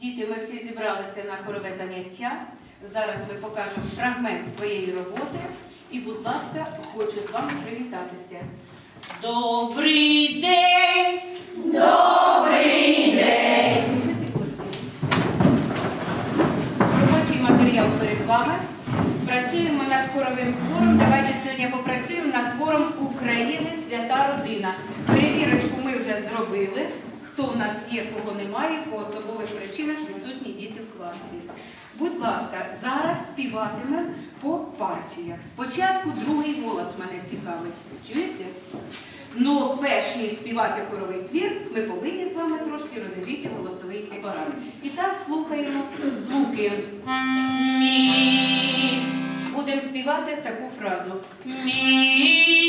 Діти, ми всі зібралися на хорове заняття. Зараз ми покажемо фрагмент своєї роботи. І, будь ласка, хочу з вами привітатися. Добрий день! Добрий день! Робочий матеріал перед вами. Працюємо над хоровим твором. Давайте сьогодні попрацюємо над твором України Свята Родина. Перевірочку ми вже зробили. Хто в нас є, кого немає, по особових причинах відсутні діти в класі. Будь ласка, зараз співатимемо по партіях. Спочатку другий голос мене цікавить. Чуєте? Ну, перш ніж співати хоровий твір, ми повинні з вами трошки розігріти голосовий апарат. І так слухаємо звуки. Мі. Будемо співати таку фразу. Мія.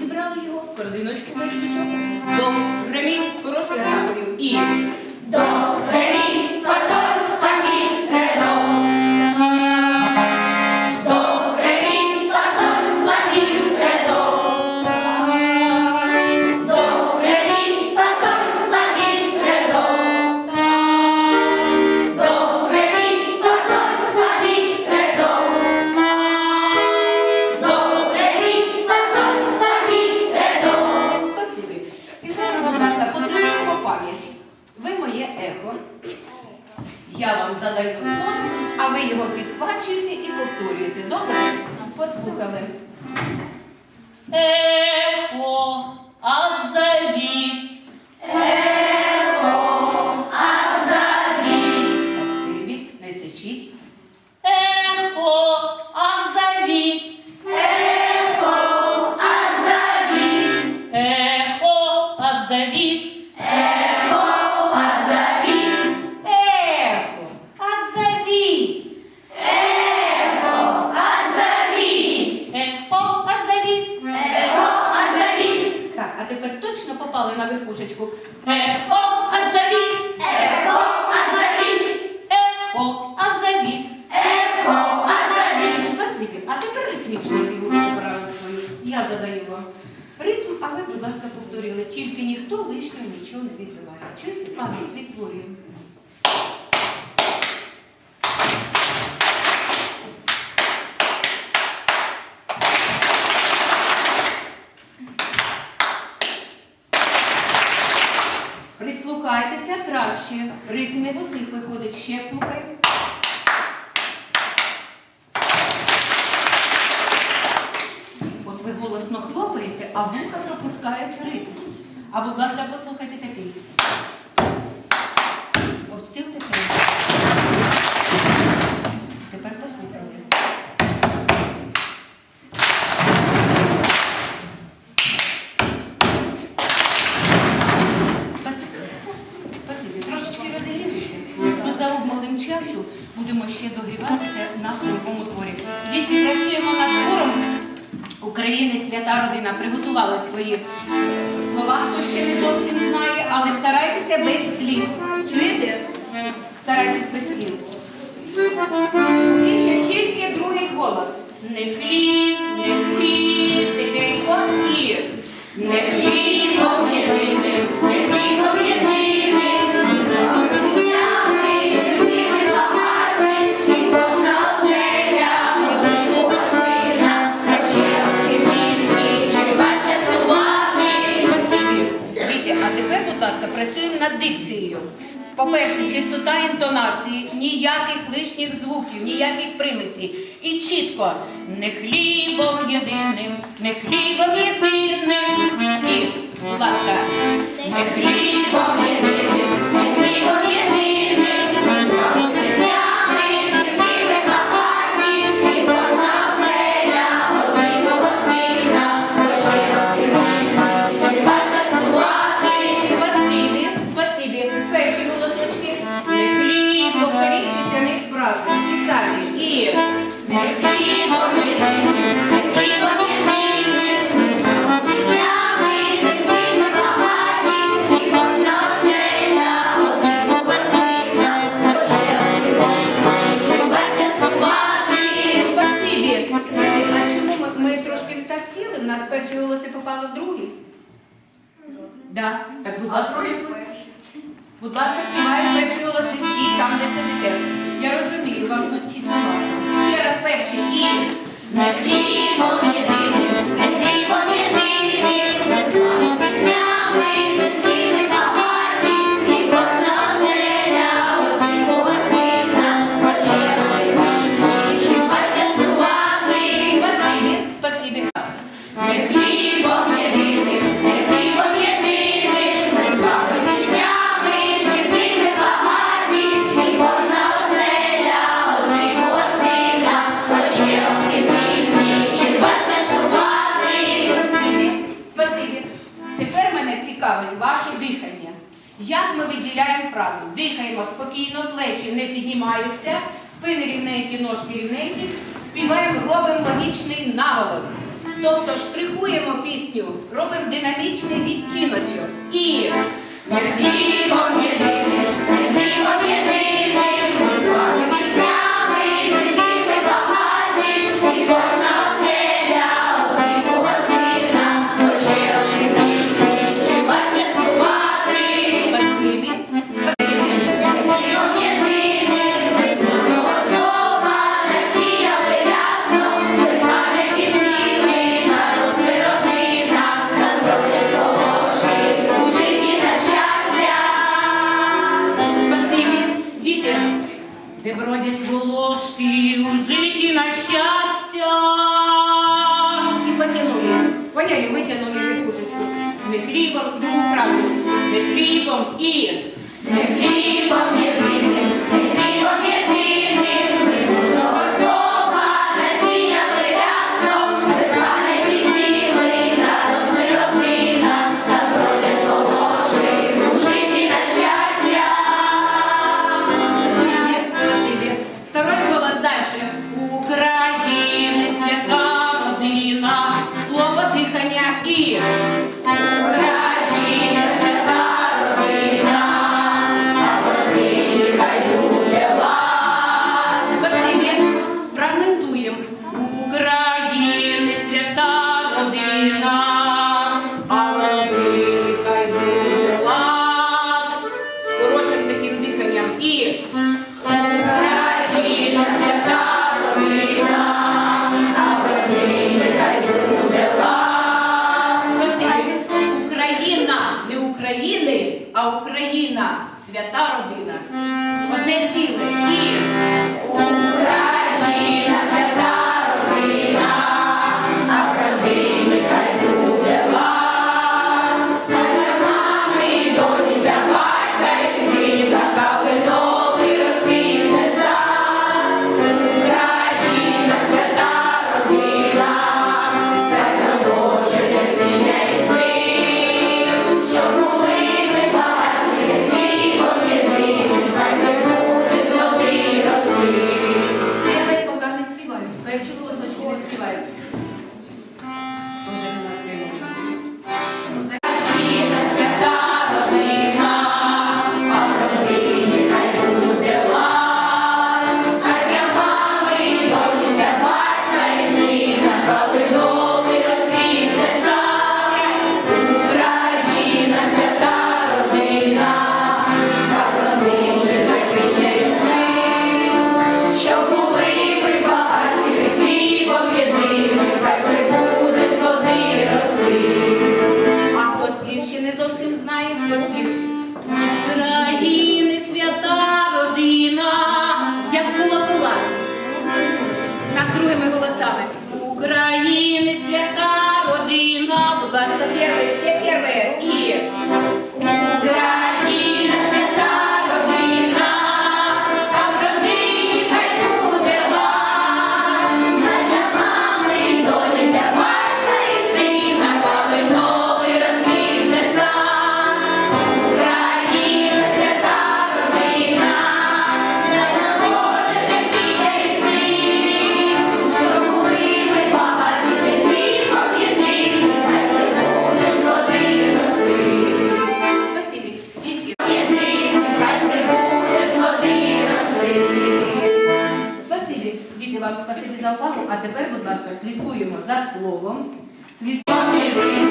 Зібрали його, корзиночку без До, ре, мі, з хорошою гракою. І. Я вам задаю код, а ви його підхвачуєте і повторюєте. Добре? Послухали. Е, краще. Ритм не в виходить. Ще слухай. От ви голосно хлопаєте, а вуха пропускають ритм. А будь ласка, часу будемо ще догріватися на новому творі. Дітки, працюємо над твором. України свята родина приготувала свої слова, хто ще не зовсім знає, але старайтеся без слів. Чуєте? Старайтесь без слів. І ще тільки другий голос. Не хліб, не хліб, Тихенько і не хлібом працюємо над дикцією. По-перше, чистота інтонації, ніяких лишніх звуків, ніяких примісів. І чітко не хлібом єдиним, не хлібом єдиним. І, будь ласка, Не хлібом єдиним, голоси всі там, де сидите. Я розумію, вам тут тісновато. Як ми виділяємо фразу? Дихаємо спокійно, плечі не піднімаються, спини рівненькі, ножки рівненькі, співаємо, робимо логічний наголос. Тобто штрихуємо пісню, робимо динамічний відтіночок. І увагу. А тепер, будь ласка, слідкуємо за словом. Слідкуємо.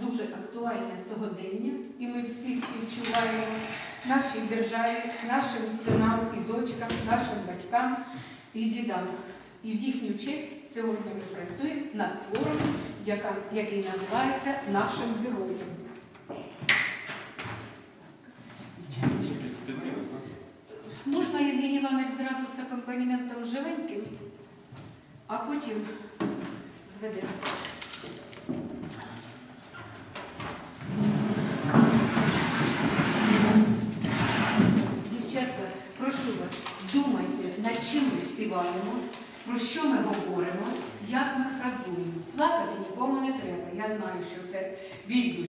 Дуже актуальна сьогодення, і ми всі співчуваємо нашій державі, нашим синам і дочкам, нашим батькам і дідам. І в їхню честь сьогодні ми працюємо над твором, який називається Нашим героєм. Можна, Євгеній Іванович, зразу з акомпанементом живеньким, а потім зведемо. Прошу вас, думайте, над чим ми співаємо, про що ми говоримо, як ми фразуємо. Плакати нікому не треба. Я знаю, що це біль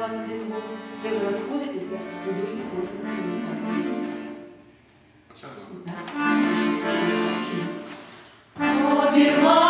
вас один голос, де ви розходитеся, будуйте кожен свою. Обірвав